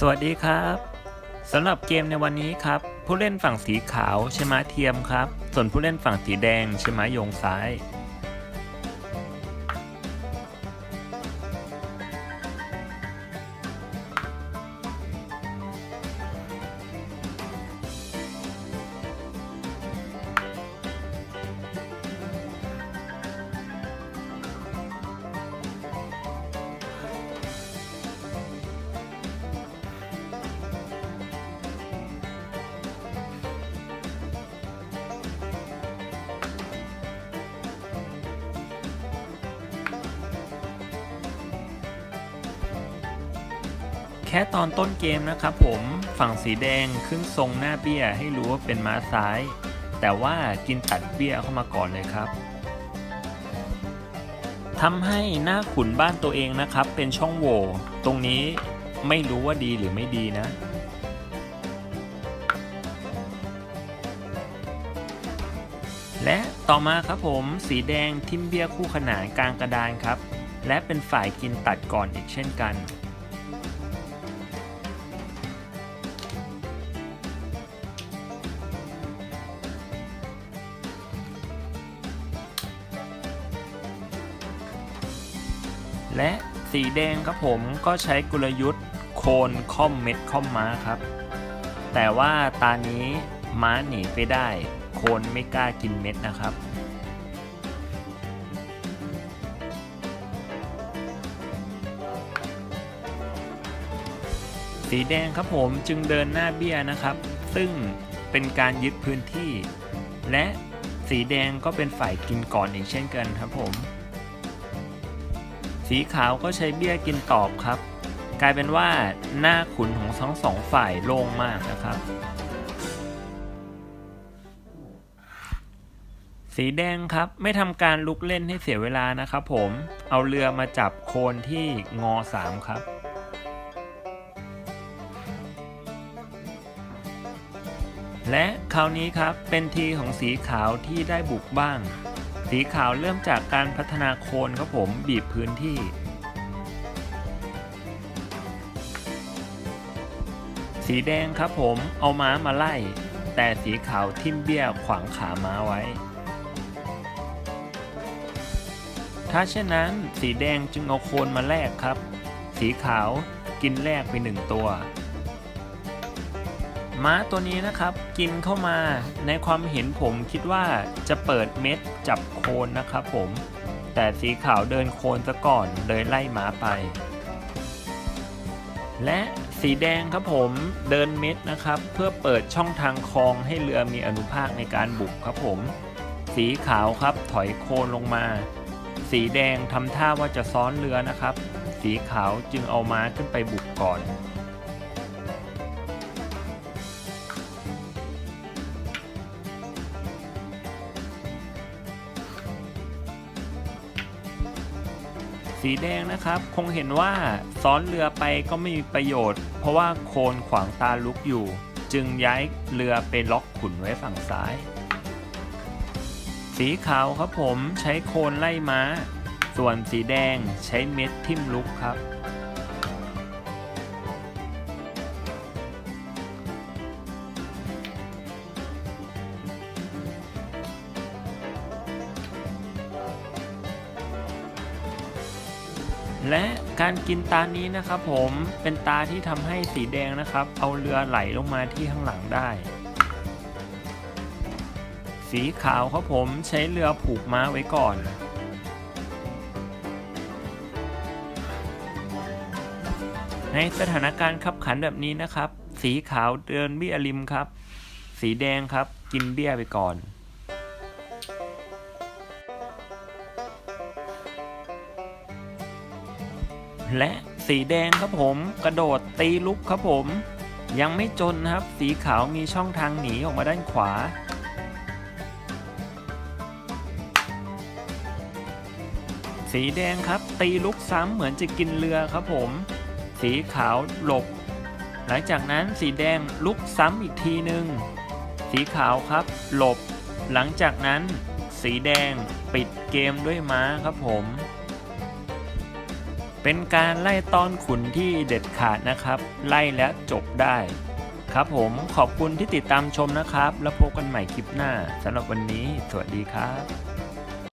สวัสดีครับสำหรับเกมในวันนี้ครับ ผู้เล่นฝั่งสีขาวใช้ม้าเทียมครับ ส่วนผู้เล่นฝั่งสีแดงใช้ม้าโยงซ้าย ค่ตอนต้นเกมนะครับผมฝั่งสีแดงขึ้นทรงหน้าเบี้ยให้รู้ว่าเป็นม้าซ้าย แต่ว่ากินตัดเบี้ยเข้ามาก่อนเลยครับทำให้หน้าขุนบ้านตัวเองนะครับ เป็นช่องโหว่ตรงนี้ไม่รู้ว่าดีหรือไม่ดีนะ และต่อมาครับผมสีแดงทิมเบี้ยคู่ขนานกลางกระดานครับ และเป็นฝ่ายกินตัดก่อนอีกเช่นกัน และสีแดงครับผมก็ใช้กลยุทธ์โคนค่อมเม็ดค่อมม้าครับ แต่ว่าตานี้ม้าหนีไปได้ โคนไม่กล้ากินเม็ดนะครับสีแดงครับผมจึงเดินหน้าเบี้ยนะครับ ซึ่งเป็นการยึดพื้นที่ และสีแดงก็เป็นฝ่ายกินก่อนอีกเช่นกันครับผม สีขาวก็ใช้เบี้ยกินตอบครับ กลายเป็นว่าหน้าขุนของทั้งสองฝ่ายโล่งมากนะครับ สีแดงครับไม่ทำการลุกเล่นให้เสียเวลานะครับผมเอาเรือมาจับโคนที่งอ 3 ครับและคราวนี้ครับเป็นทีของสีขาวที่ได้บุกบ้าง สีขาวเริ่มจากการพัฒนาโคนครับผมบีบพื้นที่สีแดงครับผมเอาม้ามาไล่ แต่สีขาวทิ่มเบี้ยขวางขาม้าไว้ ถ้าเช่นนั้นสีแดงจึงเอาโคนมาแลกครับ สีขาวกินแลกไปหนึ่งตัว ม้าตัวนี้นะครับกินเข้ามาในความเห็นผมคิดว่าจะเปิดเม็ดจับโคนนะครับผม แต่สีขาวเดินโคนซะก่อนเลยไล่ม้าไป และสีแดงครับผมเดินเม็ดนะครับ เพื่อเปิดช่องทางคลองให้เรือมีอนุภาคในการบุกครับผม สีขาวครับถอยโคนลงมา สีแดงทำท่าว่าจะซ้อนเรือนะครับ สีขาวจึงเอาม้าขึ้นไปบุกก่อน สีแดงนะครับ คงเห็นว่าซ้อนเรือไปก็ไม่มีประโยชน์ เพราะว่าโคนขวางตาลุกอยู่ จึงย้ายเรือไปล็อกขุนไว้ฝั่งซ้าย สีขาวครับผมใช้โคนไล่ม้า ส่วนสีแดงใช้เม็ดทิ่มลุกครับ และการกินตานี้นะครับผมเป็นตาที่ทำให้สีแดงนะครับ เอาเรือไหลลงมาที่ข้างหลังได้ สีขาวครับผมใช้เรือผูกม้าไว้ก่อนในสถานการณ์ขับขันแบบนี้นะครับ สีขาวเดินเบี้ยริมครับ สีแดงครับกินเบี้ยไปก่อน และสีแดงครับผมกระโดดตีลุกครับผม ยังไม่จนนะครับ สีขาวมีช่องทางหนีออกมาด้านขวา สีแดงครับตีลุกซ้ำเหมือนจะกินเรือครับผม สีขาวหลบ หลังจากนั้นสีแดงลุกซ้ำอีกทีหนึ่งสีขาวครับหลบ หลังจากนั้น สีแดงปิดเกมด้วยม้าครับผม เป็นการไล่ต้อนขุนที่เด็ดขาดนะครับ ไล่และจบได้ ครับผมขอบคุณที่ติดตามชมนะครับ แล้วพบกันใหม่คลิปหน้าสำหรับวันนี้ สวัสดีครับ